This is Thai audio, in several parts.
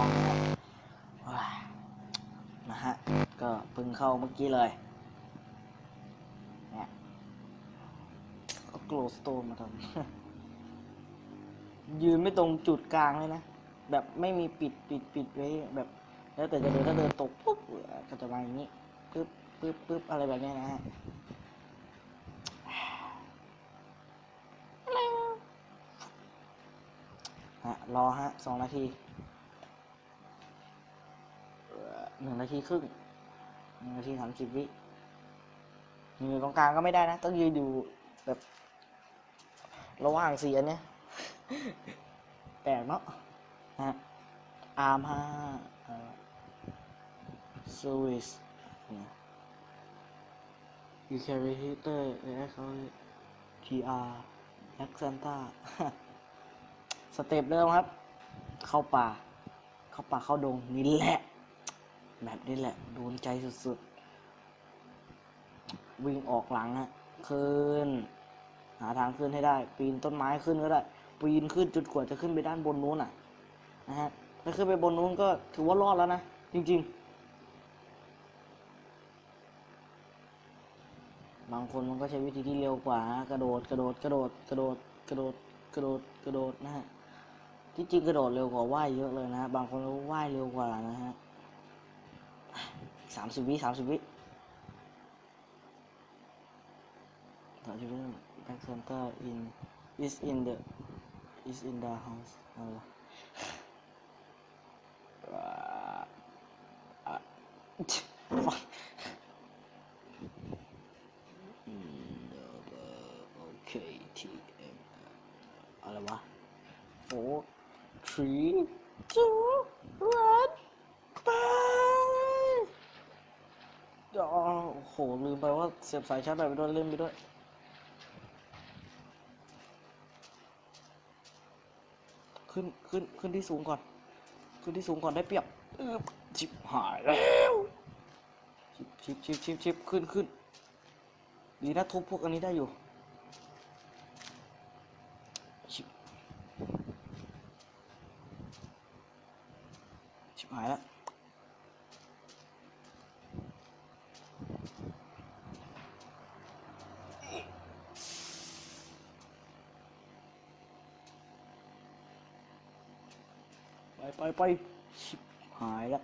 องนะฮะว้ายนะฮะ ก็เพิ่งเข้าเมื่อกี้เลยเนี่ยก็โกลสโตนมาทำยืนไม่ตรงจุดกลางเลยนะ แบบไม่มีปิดปิดปิดไว้แบบ แล้วแต่จะเดินถ้าเดินตกปุ๊บก็จะมาอย่างนี้ปึ๊บปึ๊บปึ๊บอะไรแบบนี้นะฮะฮะรอฮะสองนาทีเอ่อ หนึ่งนาทีครึ่งหนึ่งนาทีสามสิบวิยืนตรงกลางก็ไม่ได้นะ ต้องยืนอยู่แบบ ระหว่างสี่อันเนี้ยแปลกเนาะฮะอาร์มห้าสวิสยูแคริฮิเตอร์และเขาทีอาร์แอคเซนต้าสเต็ปเดิมครับ เข้าป่า เข้าป่าเข้าดงนี่แหละ แบบนี้แหละ โดนใจสุดๆ วิ่งออกหลังฮะขึ้น หาทางขึ้นให้ได้ ปีนต้นไม้ขึ้นก็ได้ ปีนขึ้นจนกว่าจะขึ้นไปด้านบนนู้นอะนะฮะถ้าขึ้นไปบนนู้นก็ถือว่ารอดแล้วนะ จริง ๆ บางคนมันก็ใช้วิธีที่เร็วกว่า กระโดด กระโดด กระโดด กระโดด กระโดด กระโดด กระโดดนะฮะ ที่จริงกระโดดเร็วกว่าว่ายเยอะเลยนะฮะบางคนก็ว่ายเร็วกว่านะฮะ สามสิบวิสามสิบวิสามสิบวิ back center in is in the is in the house อะไร เสียบสายชาร์จแบตไปด้วยเล่นไปด้วยขึ้นขึ้นขึ้นที่สูงก่อน ขึ้นที่สูงก่อนได้เปรียบอึบชิบหายแล้วชิบชิบชิบชิบชิบขึ้นขึ้นดีนะทุบพวกอันนี้ได้อยู่ชิบชิบหายแล้ว ไปไปไปชิบหายแล้ว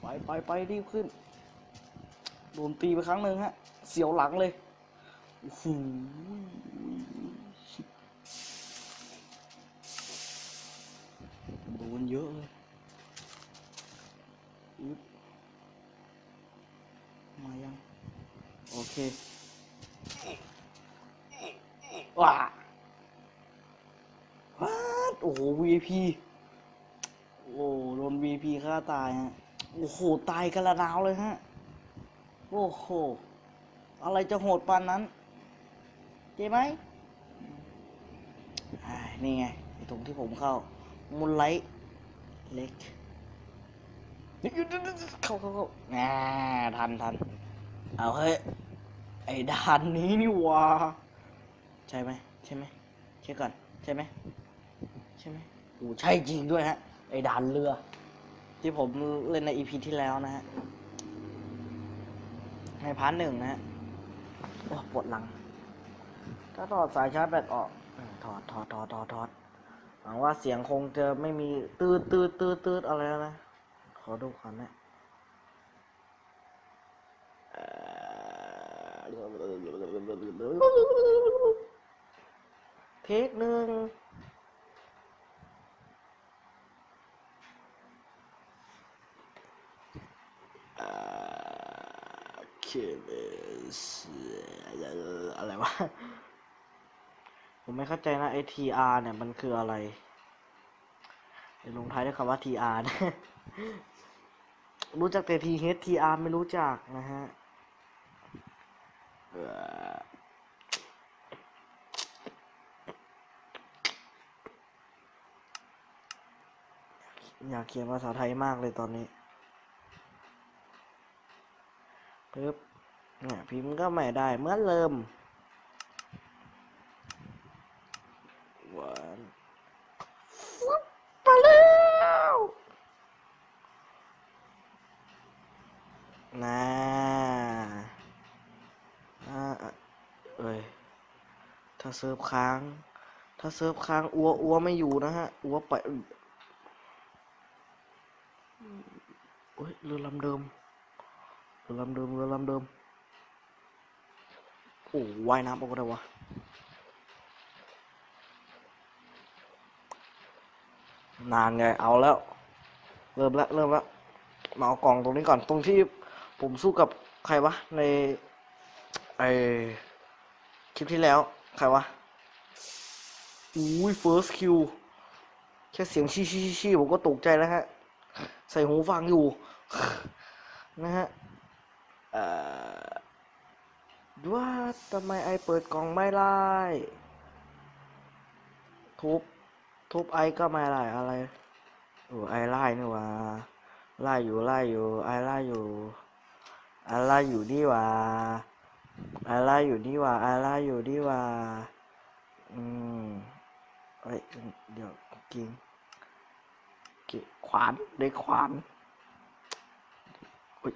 ไปไปไปรีบขึ้น โดนตีไปครั้งหนึ่งฮะ เสียวหลังเลยโอ้โหโดนเยอะเลยมายัง โอเค ว้าว้าดโอ้โห VIP โอ้โดน VIP ฆ่าตายฮะ โอ้โห ตายกันละนาวเลยฮะ โอ้โห อะไรจะโหดปานนั้นเจ๊ไหมนี่ไงไอ้ตรงที่ผมเข้า มุนไลท์เล็กนี่เข้าเข้าเข้าอ่าทันทัน เอาเฮ้ย ไอ้ด่านนี้นี่ว่าใช่ไหมใช่ไหมเช็คก่อน ใช่ไหม ใช่ไหมโอ้ใช่จริงด้วยฮะ ไอ้ด่านเรือ ที่ผมเล่นในอีพีที่แล้วนะฮะ ในพาร์ทหนึ่งนะฮะ โอ้ปวดหลังถ้าถอดสายชาร์จแบตออกถอดถอดถอดถอดถอดหวังว่าเสียงคงจะไม่มีตืดตืดตืดตืดอะไรแล้วนะ ขอดูก่อนนะเออเทคหนึ่ง อ่าเคเบส อะไรวะ ผมไม่เข้าใจนะไอทีอาร์เนี่ยมันคืออะไรลงท้ายด้วยคำว่าทีอาร์นะรู้จักแต่ทีเฮดทีอาร์ไม่รู้จักนะฮะอยากเขียนภาษาไทยมากเลยตอนนี้ ปึ๊บเนี่ยพิมพ์ก็ไม่ได้เหมือนเริ่มวันฟุบไปแล้วนะอ่าอะเอ้ยถ้าเซิร์ฟค้าง ถ้าเซิร์ฟค้างอัวอัวไม่อยู่นะฮะอัวไปโอ้ยเรือลำเดิมเรือลำเดิมเรือลำเดิมโอ้ว่ายน้ำออกได้วะนานไงเอาแล้ว เริ่มแล้วเริ่มแล้วมาเอากล่องตรงนี้ก่อนตรงที่ผมสู้กับใครวะในไอคลิปที่แล้ว ใครวะอุ้ย first kill แค่เสียงชี้ชี้ชี้ผมก็ตกใจแล้วฮะ ใส่หูฟังอยู่ นะฮะ เอ่อว่าทำไมไอเปิดกล่องไม่ได้ทุบทุบไอก็ไม่ได้อะไรโอ้ไอไล่นี่ว่าไล่อยู่ไล่อยู่ไอไล่อยู่ไอไล่อยู่นี่ว่าไอไล่อยู่นี่ว่าไอไล่อยู่นี่ว่าอืมเอ้ยเดี๋ยวกิงเก็บขวานได้ขวานอุ้ย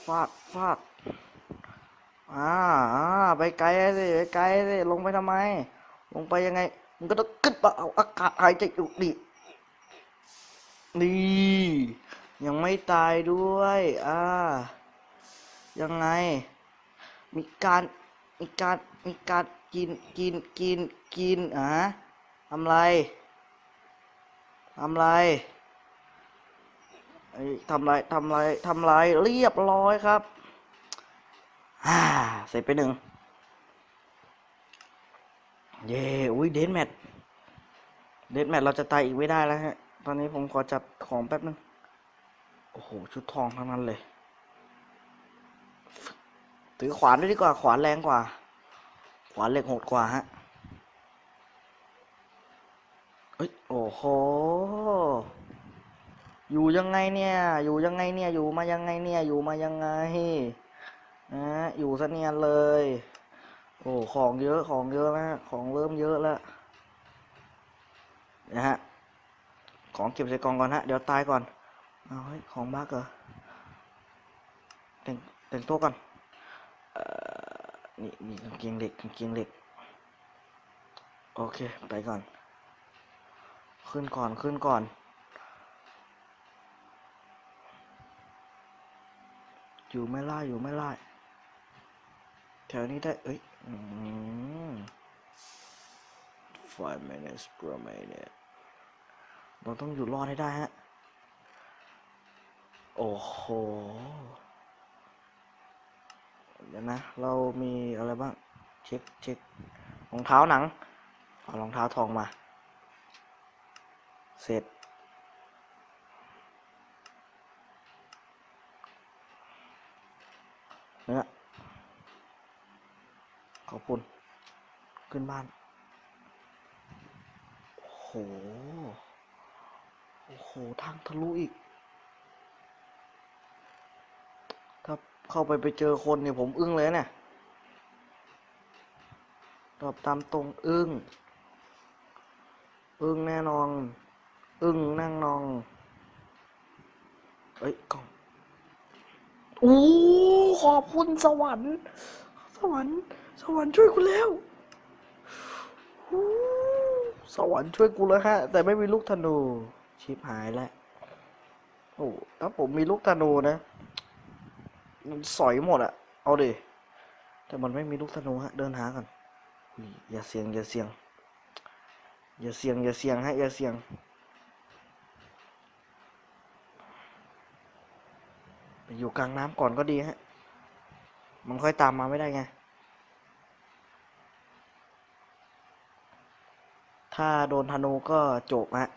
ฟาดฟาดอ่าอ่าไปไกลเลยไปไกลเลยลงไปทำไม ลงไปยังไงมันก็ต้องขึ้นมาเอาอากาศหายใจอยู่ดินี่ยังไม่ตายด้วยอ่ายังไง มีการมีการมีการกินกินกินกินอะทำไรทำไร ทำไรทำไรทำไรเรียบร้อยครับฮ่าเสร็จไปหนึ่งเย้อุ้ยเดนแมทเดนแมทเราจะตายอีกไม่ได้แล้วฮะ ตอนนี้ผมขอจับของแป๊บนึง โอ้โห ชุดทองทั้งนั้นเลย ถือขวานด้วยดีกว่า ขวานแรงกว่า ขวานเหล็กโหดกว่าฮะเอ้ย โอ้โห อยู่ยังไงเนี่ย อยู่ยังไงเนี่ย อยู่มายังไงเนี่ย อยู่มายังไงนะอยู่ซะเนียนเลย โอ้ของเยอะของเยอะนะของเริ่มเยอะแล้วนะฮะของเก็บใส่กล่องก่อนฮะเดี๋ยวตายก่อนเอาเฮ้ยของบักเหรอแต่งแต่งตัวก่อนเอ่อนี่นี่กางเกงเหล็กกางเกงเหล็กโอเคไปก่อน ขึ้นก่อนขึ้นก่อน อยู่ไม่ไล่อยู่ไม่ไล่แถวนี้ได้ เอ้ยอืม five minutes per minute เราต้องอยู่รอดให้ได้ฮะ โอ้โห เดี๋ยวนะ เรามีอะไรบ้าง เช็คเช็ครองเท้าหนัง เอารองเท้าทองมา เสร็จ เนื้อขอบคุณ ขึ้นบ้าน โห โอ้โห ทางทะลุอีก ถ้าเข้าไปไปเจอคนเนี่ยผมอึ้งเลยเนี่ยตอบตามตรงอึ้ง อึ้งแน่นอน อึ้งนั่งนอง เอ้ยกล่องโอ้ ขอบคุณสวรรค์ สวรรค์ สวรรค์ช่วยกูแล้ว สวรรค์ช่วยกูแล้วฮะ แต่ไม่มีลูกธนู ชิบหายแล้ว โอ้ถ้าผมมีลูกธนูนะ มันสอยหมดอะเอาดิ แต่มันไม่มีลูกธนูฮะ เดินหากันอยอย่าเสียง อย่าเสียง อย่าเสียง อย่าเสียงฮะ อย่าเสียงไปอยู่กลางน้ำก่อนก็ดีฮะ มันค่อยตามมาไม่ได้ไง ถ้าโดนธนูก็จบฮะ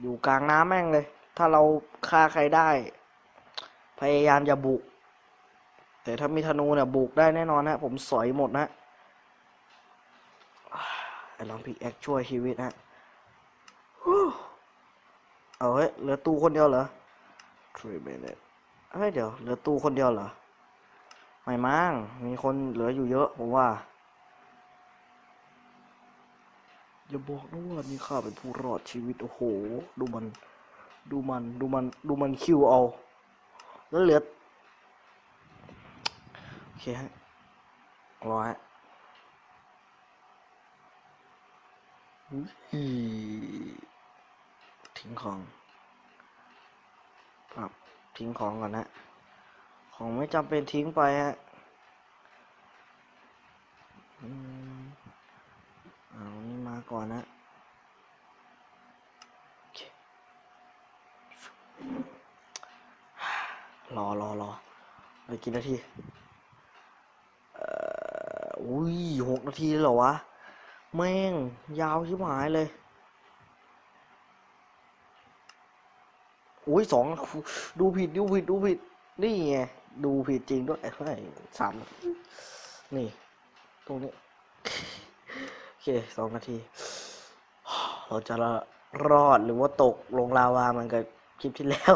อยู่กลางน้ำแม่งเลย ถ้าเราฆ่าใครได้ พยายามอย่าบุก แต่ถ้ามีธนูเนี่ยบุกได้แน่นอนฮะ ผมสอยหมดนะ ไอ้ลองพิกแอคช่วยชีวิตฮะเอาเฮ้ยเหลือตู้คนเดียวเหรอ three minutes เฮ้ยเดี๋ยวเหลือตู้คนเดียวเหรอ ไม่มั้งมีคนเหลืออยู่เยอะผมว่าอย่าบอกนะว่านี่ข้าเป็นผู้รอดชีวิต โอ้โห ดูมัน ดูมัน ดูมัน ดูมันคิวเอา แล้วเหลือ โอเคฮะรอฮะอุ๊ย ทิ้งของปรับทิ้งของก่อนนะ ของไม่จำเป็นทิ้งไปฮะอืมเอานี่มาก่อนนะรอรอรอเหลยกี่นาที เอ่อ อุ้ยหกนาทีเลยเหรอวะ แม่ง ยาวชิบหายเลยอุ้ยสองดูผิดดูผิดดูผิด นี่ไงดูผิดจริงด้วยเฮ้ยสามนี่ ตรงนี้ โอเคสองนาที เราจะรอดหรือว่าตกลงลาวามันกับคลิปที่แล้ว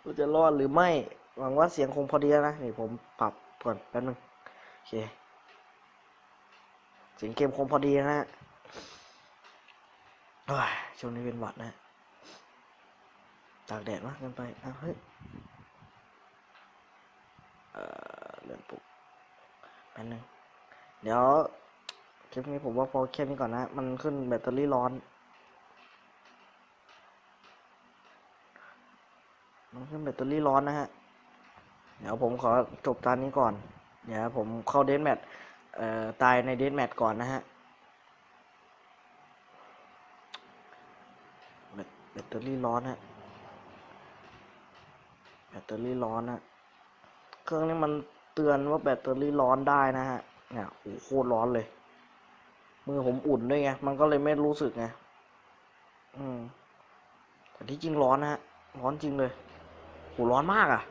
เราจะรอดหรือไม่ หวังว่าเสียงคงพอดีนะ นี่ผมปรับก่อนแป๊บนึง โอเค สียงเกมคงพอดีนะฮะช่วงนี้เป็นหวัดนะตากแดดมากเกินไปอ้าวเฮ้ยเอ่อเลื่อนปุ๊บแป๊บนึงเดี๋ยวคลิปนี้ผมว่าพอแค่นี้ก่อนนะ มันขึ้นแบตเตอรี่ร้อน มันขึ้นแบตเตอรี่ร้อนนะฮะ เดี๋ยวผมขอจบตอนนี้ก่อน เดี๋ยวผมเข้าเดนแมท ตายในเดนแมทก่อนนะฮะแบตเตอรี่ร้อนฮะแบตเตอรี่ร้อนฮะเครื่องนี้มันเตือนว่าแบตเตอรี่ร้อนได้นะฮะเนี่ยโอ้โหโคตรร้อนเลย มือผมอุ่นด้วยไงมันก็เลยไม่รู้สึกไงอืมแต่ที่จริงร้อนนะฮะร้อนจริงเลยโหร้อนมากอะ่ะ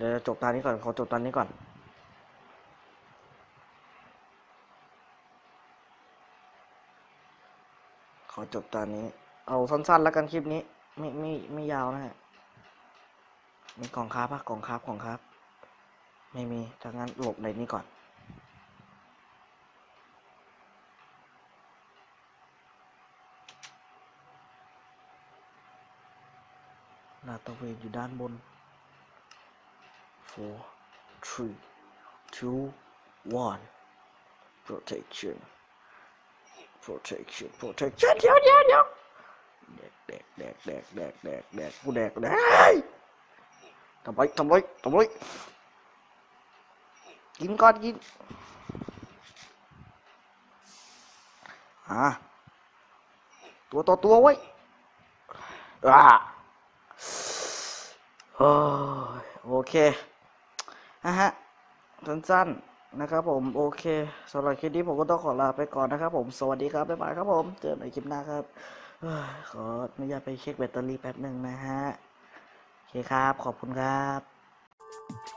ดี๋ยวเดี๋ยวจบตอนนี้ก่อนขอจบตอนนี้ก่อนขอจบตอนนี้ เอาสั้นๆแล้วกันคลิปนี้ ไม่ไม่ไม่ยาวนะฮะมีกล่องค้าปะกล่องค้าบกองค้าบไม่มีถ้างั้นหลบในนี้ก่อนลาตระเวนอยู่ด้านบน four three two one protection protection protection เดี๋ยวเดี๋ยวเดี๋ยวแดกแดกแดกแดกแดกแดกแนะฮะสั้นๆนะครับผมโอเคสำหรับคลิปนี้ผมก็ต้องขอลาไปก่อนนะครับผมสวัสดีครับบ๊ายบายครับผมเจอกันในคลิปหน้าครับอขออนุญาตไปเช็คแบตเตอรี่แป๊บหนึ่งนะฮะโอเคครับขอบคุณครับ